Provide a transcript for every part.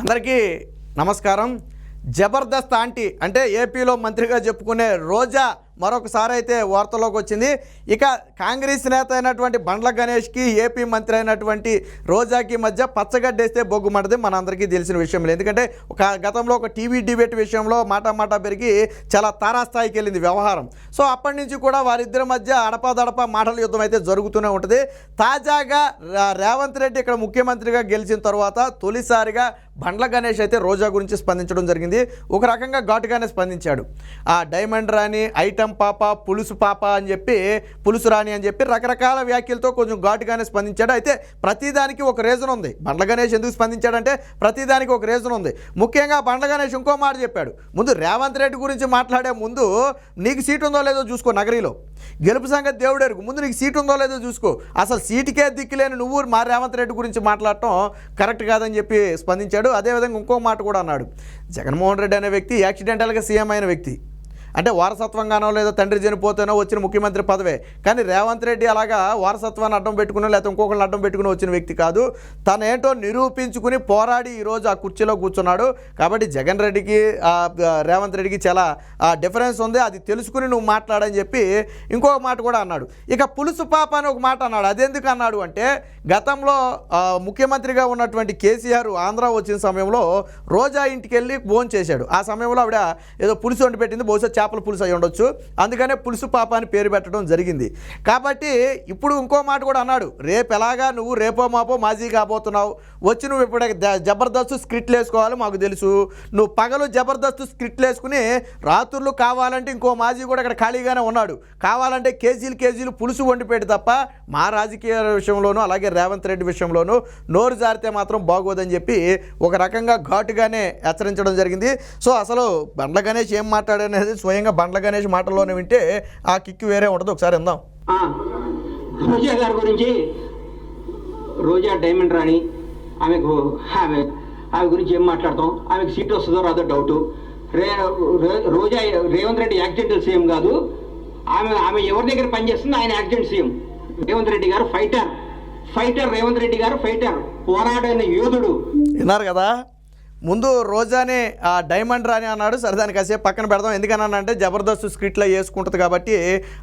అందరికీ నమస్కారం. జబర్దస్త్ ఆంటీ అంటే ఏపీలో మంత్రిగా చెప్పుకునే రోజా మరొకసారి అయితే వార్తలోకి వచ్చింది. ఇక కాంగ్రెస్ నేత అయినటువంటి బండ్ల గణేష్కి ఏపీ మంత్రి అయినటువంటి రోజాకి మధ్య పచ్చగడ్డేస్తే బొగ్గుమన్నది మనందరికీ తెలిసిన విషయం ఎందుకంటే ఒక గతంలో ఒక టీవీ డిబేట్ విషయంలో మాట మాట పెరిగి చాలా తారాస్థాయికి వెళ్ళింది వ్యవహారం. సో అప్పటి నుంచి కూడా వారిద్దరి మధ్య అడపాదడప మాటల యుద్ధం అయితే జరుగుతూనే ఉంటుంది. తాజాగా రేవంత్ రెడ్డి ఇక్కడ ముఖ్యమంత్రిగా గెలిచిన తర్వాత తొలిసారిగా బండ్ల గణేష్ అయితే రోజా గురించి స్పందించడం జరిగింది. ఒక రకంగా ఘాటుగానే స్పందించాడు. ఆ డైమండ్ రాణి ఐటమ్ పాప పులుసు పాప అని చెప్పి పులుసు రాణి అని చెప్పి రకరకాల వ్యాఖ్యలతో కొంచెం ఘాటుగానే స్పందించాడు. అయితే ప్రతిదానికి ఒక రీజన్ ఉంది. బండ్ల గణేష్ ఎందుకు స్పందించాడంటే ప్రతిదానికి ఒక రీజన్ ఉంది. ముఖ్యంగా బండ్ల గణేష్ ఇంకో మాట చెప్పాడు. ముందు రేవంత్ రెడ్డి గురించి మాట్లాడే ముందు నీకు సీట్ ఉందో లేదో చూసుకో నగరీలో. గెలుపు సంగతి దేవుడెరుగు ముందు నీకు సీట్ ఉందో లేదో చూసుకో. అసలు సీటుకే దిక్కులేని నువ్వు మా రేవంత్ రెడ్డి గురించి మాట్లాడటం కరెక్ట్ కాదని చెప్పి స్పందించాడు. అదేవిధంగా ఇంకో మాట కూడా అన్నాడు. జగన్మోహన్ రెడ్డి అనే వ్యక్తి యాక్సిడెంటల్గా సీఎం అయిన వ్యక్తి. అంటే వారసత్వంగానో లేదా తండ్రి చనిపోతేనో వచ్చిన ముఖ్యమంత్రి పదవే. కానీ రేవంత్ రెడ్డి అలాగా వారసత్వాన్ని అడ్డం పెట్టుకుని లేకపోతే ఇంకొకరిని అడ్డం పెట్టుకుని వచ్చిన వ్యక్తి కాదు. తనేంటో నిరూపించుకుని పోరాడి ఈరోజు ఆ కుర్చీలో కూర్చున్నాడు. కాబట్టి జగన్ రెడ్డికి రేవంత్ రెడ్డికి చాలా ఆ, డిఫరెన్స్ ఉంది. అది తెలుసుకుని నువ్వు మాట్లాడని చెప్పి ఇంకొక మాట కూడా అన్నాడు. ఇక పులుసు పాప అని ఒక మాట అన్నాడు. అదెందుకు అన్నాడు అంటే గతంలో ముఖ్యమంత్రిగా ఉన్నటువంటి కేసీఆర్ ఆంధ్ర వచ్చిన సమయంలో రోజా ఇంటికి వెళ్ళి భోజనం చేశాడు ఆ సమయంలో ఆవిడ ఏదో పులుసు వండి పెట్టింది. బహుశా చేపల పులుసు అయి ఉండొచ్చు. అందుకనే పులుసు పాప అని పేరు పెట్టడం జరిగింది. కాబట్టి ఇప్పుడు ఇంకో మాట కూడా అన్నాడు. రేపు ఎలాగా నువ్వు రేపో మాపో మాజీ కాబోతున్నావు. వచ్చి నువ్వు ఇప్పుడు జబర్దస్త్ స్క్రిప్ట్లు వేసుకోవాలి మాకు తెలుసు. నువ్వు పగలు జబర్దస్త్ స్క్రిప్ట్లు వేసుకుని రాత్రులు కావాలంటే ఇంకో మాజీ కూడా ఇక్కడ ఖాళీగానే ఉన్నాడు. కావాలంటే కేజీలు కేజీలు పులుసు వండిపెట్టి తప్ప మా రాజకీయ విషయంలోనూ అలాగే రేవంత్ రెడ్డి విషయంలోనూ నోరు జారితే మాత్రం బాగోదని చెప్పి ఒక రకంగా ఘాటుగానే హెచ్చరించడం జరిగింది. సో అసలు బండ్ల గణేష్ ఏం మాట్లాడనేది స్వయంగా బండ్ల గణేష్ మాటల్లోనే వింటే ఆ కిక్కు వేరే ఉంటుంది. ఒకసారి ఆ, రోజా గారి గురించి రోజా డైమండ్ రాణి ఆమెకు ఆమె ఆమె గురించి ఏం మాట్లాడతాం? ఆమెకు సీట్ వస్తుందో రాదో డౌట్ రే రే- రోజా రేవంత్ రెడ్డి యాక్సిడెంటల్ సీఎం కాదు. ఆమె ఆమె ఎవరి దగ్గర పనిచేస్తుంది ఆయన యాక్సిడెంట్ సీఎం. రేవంత్ రెడ్డి గారు ఫైటర్. ఫైటర్ రేవంత్ రెడ్డి గారు ఫైటర్. పోరాడైన యోధుడు. విన్నారు కదా? ముందు రోజానే ఆ డైమండ్ రాని అన్నాడు. సరే దానికి కాసేపు పక్కన పెడదాం. ఎందుకన్నానంటే జబర్దస్త్ స్క్రిప్ట్లో వేసుకుంటుంది కాబట్టి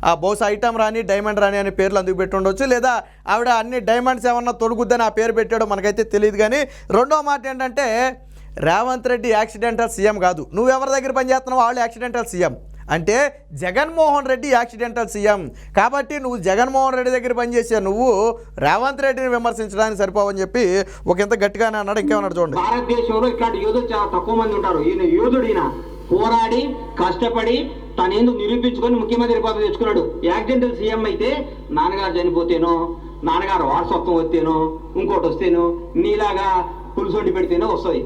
ఆ బహుశా ఐటమ్ రాని డైమండ్ రాని అనే పేర్లు అందుకు పెట్టి ఉండొచ్చు. లేదా ఆవిడ అన్ని డైమండ్స్ ఏమన్నా తొలుగుద్దని ఆ పేరు పెట్టాడో మనకైతే తెలియదు కానీ రెండో మాట ఏంటంటే రేవంత్ రెడ్డి యాక్సిడెంటల్ సీఎం కాదు. నువ్వు ఎవరి దగ్గర పనిచేస్తున్నావు వాళ్ళు యాక్సిడెంటల్ సీఎం. అంటే జగన్మోహన్ రెడ్డి యాక్సిడెంటల్ సీఎం. కాబట్టి నువ్వు జగన్మోహన్ రెడ్డి దగ్గర పనిచేసే నువ్వు రేవంత్ రెడ్డిని విమర్శించడానికి సరిపోవని చెప్పి ఒక ఇంత గట్టిగానే అన్నాడు ఇంకేమన్నాడు చూడండి. భారతదేశంలో ఇట్లాంటి యోధులు చాలా తక్కువ మంది ఉంటారు. ఈయన యోధుడు ఈయన పోరాడి కష్టపడి తనేందుకు నిరూపించుకొని ముఖ్యమంత్రి పదవి తెచ్చుకున్నాడు. యాక్సిడెంటల్ సీఎం అయితే నాన్నగారు చనిపోతేనో నాన్నగారు వారసత్వం వస్తేనో ఇంకోటి వస్తేనో నీలాగా పులుసు పెడితేనో వస్తుంది.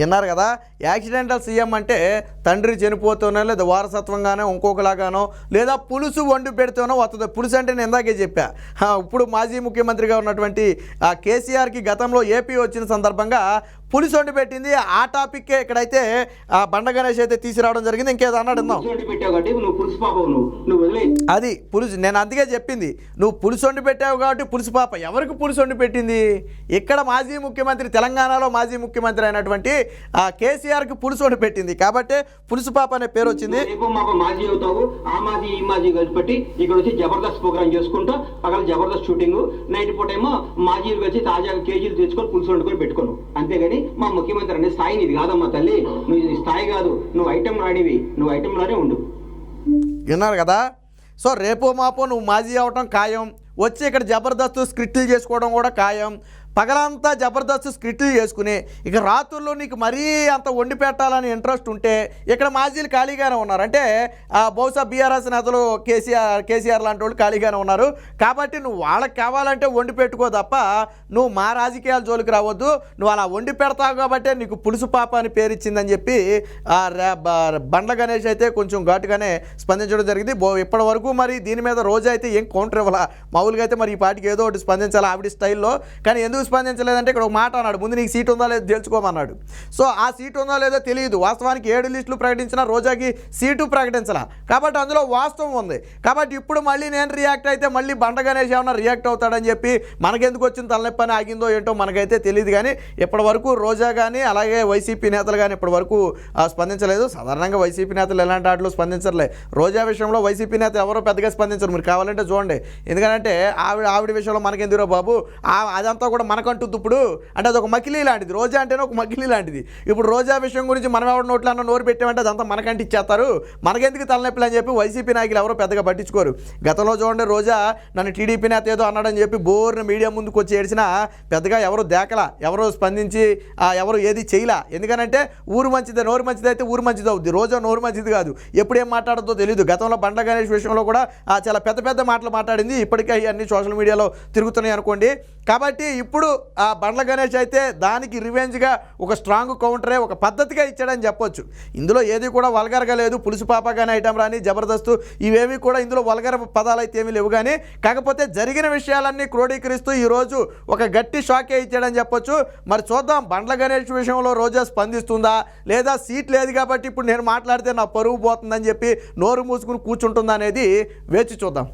విన్నారు కదా? యాక్సిడెంటల్ సీఎం అంటే తండ్రి చనిపోతేనో లేదా వారసత్వంగానో ఇంకొకలాగానో లేదా పులుసు వండి పెడితేనో వస్తుంది పులుసు అంటే నేను ఇందాకే చెప్పా. ఇప్పుడు మాజీ ముఖ్యమంత్రిగా ఉన్నటువంటి ఆ కేసీఆర్కి గతంలో ఏపీ వచ్చిన సందర్భంగా పులుసు వండి పెట్టింది. ఆ టాపిక్కే ఇక్కడైతే ఆ బండ గణేష్ అయితే తీసుకురావడం జరిగింది. ఇంకేదో అన్నాడు అది పులుసు నేను అందుకే చెప్పింది. నువ్వు పులుసు వండి పెట్టావు కాబట్టి పులుసు పాప. ఎవరికి పులుసు వండి పెట్టింది? ఇక్కడ మాజీ ముఖ్యమంత్రి తెలంగాణలో మాజీ ముఖ్యమంత్రి అయినటువంటి ఆ కేసీఆర్కి పులుసు వండి పెట్టింది. కాబట్టి పులుసు పాప అనే పేరు వచ్చింది. రేపు మాప మాజీ అవుతావు. ఆ మాజీ ఈ మాజీ కలిసి పెట్టి ఇక్కడ వచ్చి జబర్దస్త్ ప్రోగ్రామ్ చేసుకుంటూ. పగల జబర్దస్త్ షూటింగ్. నైట్ పూట ఏమో మాజీలు వచ్చి తాజాగా కేజీలు తెచ్చుకొని పులుసు వండుకొని పెట్టుకోను అంతేగాని మా ముఖ్యమంత్రి అనే స్థాయి నీది కాదమ్మా తల్లి. నువ్వు ఇది స్థాయి కాదు. నువ్వు ఐటెం రానివి. నువ్వు ఐటెంలోనే ఉండు. విన్నారు కదా? సో రేపో మాపో నువ్వు మాజీ అవటం ఖాయం. వచ్చి ఇక్కడ జబర్దస్త్ స్క్రిప్ట్లు చేసుకోవడం కూడా ఖాయం. పగలంతా జబర్దస్త్ స్క్రిట్లు చేసుకుని ఇక రాత్రుల్లో నీకు మరీ అంత వండి పెట్టాలని ఇంట్రెస్ట్ ఉంటే ఇక్కడ మాజీలు ఖాళీగానే ఉన్నారు. అంటే బహుశా బీఆర్ఎస్ నేతలు కేసీఆర్ కేసీఆర్ లాంటి వాళ్ళు ఖాళీగానే ఉన్నారు. కాబట్టి నువ్వు వాళ్ళకి కావాలంటే వండి పెట్టుకో తప్ప నువ్వు మా రాజకీయాల జోలికి రావద్దు. నువ్వు అలా వండి పెడతావు కాబట్టి నీకు పులుసు పాప అని పేరు ఇచ్చిందని చెప్పి బండ్ల గణేష్ అయితే కొంచెం ఘాటుగానే స్పందించడం జరిగింది. బో ఇప్పటి వరకు మరి దీని మీద రోజు అయితే ఏం కౌంటర్ ఇవ్వాల? మామూలుగా అయితే మరి ఈ పాటికి ఏదో ఒకటి స్పందించాలి ఆవిడ స్టైల్లో కానీ ఎందుకు స్పందించలేదంటే ఇక్కడ ఒక మాట అన్నాడు. ముందు నీకు సీట్ ఉందా లేదో తెలుసుకోమన్నాడు సో ఆ సీట్ ఉందా లేదో తెలియదు. వాస్తవానికి ఏడు లిస్టులు ప్రకటించిన రోజాకి సీటు ప్రకటించాల. కాబట్టి అందులో వాస్తవం ఉంది. కాబట్టి ఇప్పుడు మళ్ళీ నేను రియాక్ట్ అయితే మళ్ళీ బండ గణేష్ ఏమన్నా రియాక్ట్ అవుతాడని చెప్పి మనకెందుకు వచ్చిన తలనొప్పి అని ఆగిందో ఏంటో మనకైతే తెలియదు కానీ ఇప్పటి వరకు రోజా కానీ అలాగే వైసీపీ నేతలు కానీ ఇప్పటి వరకు స్పందించలేదు. సాధారణంగా వైసీపీ నేతలు ఎలాంటి వాటిలో స్పందించరులే. రోజా విషయంలో వైసీపీ నేత ఎవరో పెద్దగా స్పందించరు. మీరు కావాలంటే చూడండి. ఎందుకంటే ఆవిడ ఆవిడ విషయంలో మనకెందుకు బాబు? ఆ అదంతా కూడా మనకంటుంది ఇప్పుడు అంటే అది ఒక మకిలీ లాంటిది. రోజా అంటేనే ఒక మకిలీ లాంటిది. ఇప్పుడు రోజా విషయం గురించి మనం ఎవరి నోట్లో అన్న నోరు పెట్టామంటే అదంతా మనకంటే ఇచ్చేస్తారు. మనకెందుకు తలనొప్పులు అని చెప్పి వైసీపీ నాయకులు ఎవరో పెద్దగా పట్టించుకోరు. గతంలో చూడండి రోజా నన్ను టీడీపీ నేత ఏదో అన్నాడని చెప్పి బోర్న మీడియా ముందుకు వచ్చి ఏడిచినా పెద్దగా ఎవరు దేకల ఎవరు స్పందించి ఎవరు ఏది చేయలా. ఎందుకనంటే ఊరు మంచిదే నోరు మంచిది అయితే ఊరు మంచిది అవుద్ది. రోజా నోరు మంచిది కాదు. ఎప్పుడు ఏం మాట్లాడుతుందో తెలియదు గతంలో బండ్ల గణేష్ విషయంలో కూడా చాలా పెద్ద పెద్ద మాటలు మాట్లాడింది. ఇప్పటికే అన్ని సోషల్ మీడియాలో తిరుగుతున్నాయి అనుకోండి. కాబట్టి ఇప్పుడు ఇప్పుడు ఆ బండ్ల గణేష్ అయితే దానికి రివెంజ్గా ఒక స్ట్రాంగ్ కౌంటరే ఒక పద్ధతిగా ఇచ్చాడని చెప్పొచ్చు. ఇందులో ఏది కూడా వల్గరగా లేదు. పులుసు పాప కానీ ఐటమ్ రాని జబర్దస్త్ ఇవేవి కూడా ఇందులో వల్గర పదాలు అయితే ఏమీ లేవు కానీ కాకపోతే జరిగిన విషయాలన్నీ క్రోడీకరిస్తూ ఈరోజు ఒక గట్టి షాకే ఇచ్చాడని చెప్పొచ్చు. మరి చూద్దాం బండ్ల గణేష్ విషయంలో రోజా స్పందిస్తుందా? లేదా సీట్ లేదు కాబట్టి ఇప్పుడు నేను మాట్లాడితే నా పరువు పోతుందని చెప్పి నోరు మూసుకుని కూర్చుంటుందా అనేది వేచి చూద్దాం.